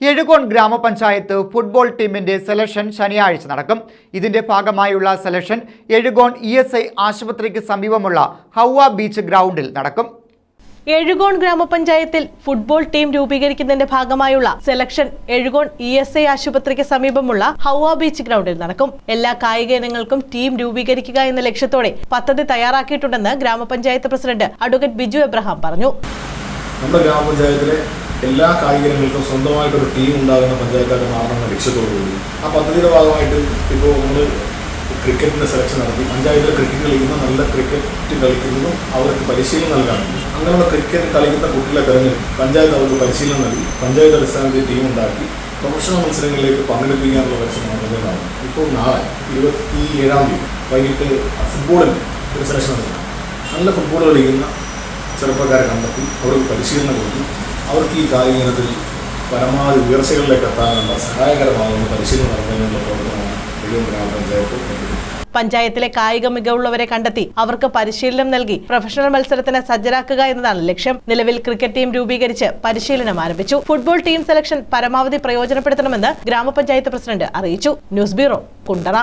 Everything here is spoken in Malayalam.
എഴുകോൺ ഗ്രാമപഞ്ചായത്ത് ഫുട്ബോൾ ടീമിന്റെ സെലക്ഷൻ ശനിയാഴ്ച നടക്കും. ഇതിന്റെ ഭാഗമായുള്ള selection Ezhukone E S I ആശുപത്രിക്ക് സമീപമുള്ള ഹൗവ ബീച്ച് ഗ്രൗണ്ടിൽ നടക്കും. എഴുകോൺ ഗ്രാമപഞ്ചായത്തിൽ ഫുട്ബോൾ ടീം രൂപീകരിക്കുന്നതിന്റെ ഭാഗമായുള്ള selection Ezhukone E S I ആശുപത്രിക്ക് സമീപമുള്ള ഹൗവ ബീച്ച് ഗ്രൗണ്ടിൽ നടക്കും. എല്ലാ കായിക ഇനങ്ങൾക്കും ടീം രൂപീകരിക്കുക എന്ന ലക്ഷ്യത്തോടെ പദ്ധതി തയ്യാറാക്കിയിട്ടുണ്ടെന്ന് ഗ്രാമപഞ്ചായത്ത് പ്രസിഡന്റ് അഡ്വക്കേറ്റ് ബിജു എബ്രഹാം പറഞ്ഞു. നമ്മുടെ ഗ്രാമപഞ്ചായത്തിലെ എല്ലാ കായിക ഇനങ്ങൾക്കും സ്വന്തമായിട്ടൊരു ടീം ഉണ്ടാകുന്ന പഞ്ചായത്തായിട്ട് മാറണമെന്ന ലക്ഷ്യത്തോടുകൂടി ആ പദ്ധതിയുടെ ഭാഗമായിട്ട് ഇപ്പോൾ നമ്മൾ ക്രിക്കറ്റിന്റെ സെലക്ഷൻ നടത്തി. പഞ്ചായത്തിൽ ക്രിക്കറ്റ് കളിക്കുന്ന നല്ല ക്രിക്കറ്റ് കളിക്കുന്നതും അവർക്ക് പരിശീലനം നൽകാനുണ്ട് അങ്ങനെയുള്ള ക്രിക്കറ്റ് കളിക്കുന്ന കുട്ടികളെ തിരഞ്ഞെടുത്ത് പഞ്ചായത്ത് അവർക്ക് പരിശീലനം നൽകി പഞ്ചായത്ത് അടിസ്ഥാനത്തിൽ ടീം ഉണ്ടാക്കി പ്രൊഫഷണൽ മത്സരങ്ങളിലേക്ക് പങ്കെടുപ്പിക്കാനുള്ള പരിശ്രമം നടത്തുന്നതാണ് ഇപ്പോൾ നാളെ ഇരുപത്തി ഏഴാം തീയതി വൈകിട്ട് ഫുട്ബോളിന്റെ ഒരു സെലക്ഷൻ നടത്തി. നല്ല ഫുട്ബോൾ കളിക്കുന്ന ചെറുപ്പക്കാരെ കണ്ടെത്തി അവർക്ക് പരിശീലനം കൊടുത്തു അവർക്ക് ഈ കായിക ഇനത്തിൽ പരമാവധി ഉയർച്ചകളിലേക്ക് എത്താനുള്ള സഹായകരമാകുന്ന പരിശീലനം നടത്താനുള്ള പ്രവർത്തനമാണ് വലിയ ഗ്രാമപഞ്ചായത്ത് പഞ്ചായത്തിലെ കായിക മികവുള്ളവരെ കണ്ടെത്തി അവർക്ക് പരിശീലനം നൽകി പ്രൊഫഷണൽ മത്സരത്തിന് സജ്ജരാക്കുക എന്നതാണ് ലക്ഷ്യം. നിലവിൽ ക്രിക്കറ്റ് ടീം രൂപീകരിച്ച് പരിശീലനം ആരംഭിച്ചു. ഫുട്ബോൾ ടീം സെലക്ഷൻ പരമാവധി പ്രയോജനപ്പെടുത്തണമെന്ന് ഗ്രാമപഞ്ചായത്ത് പ്രസിഡന്റ് അറിയിച്ചു. News bureau Kundara.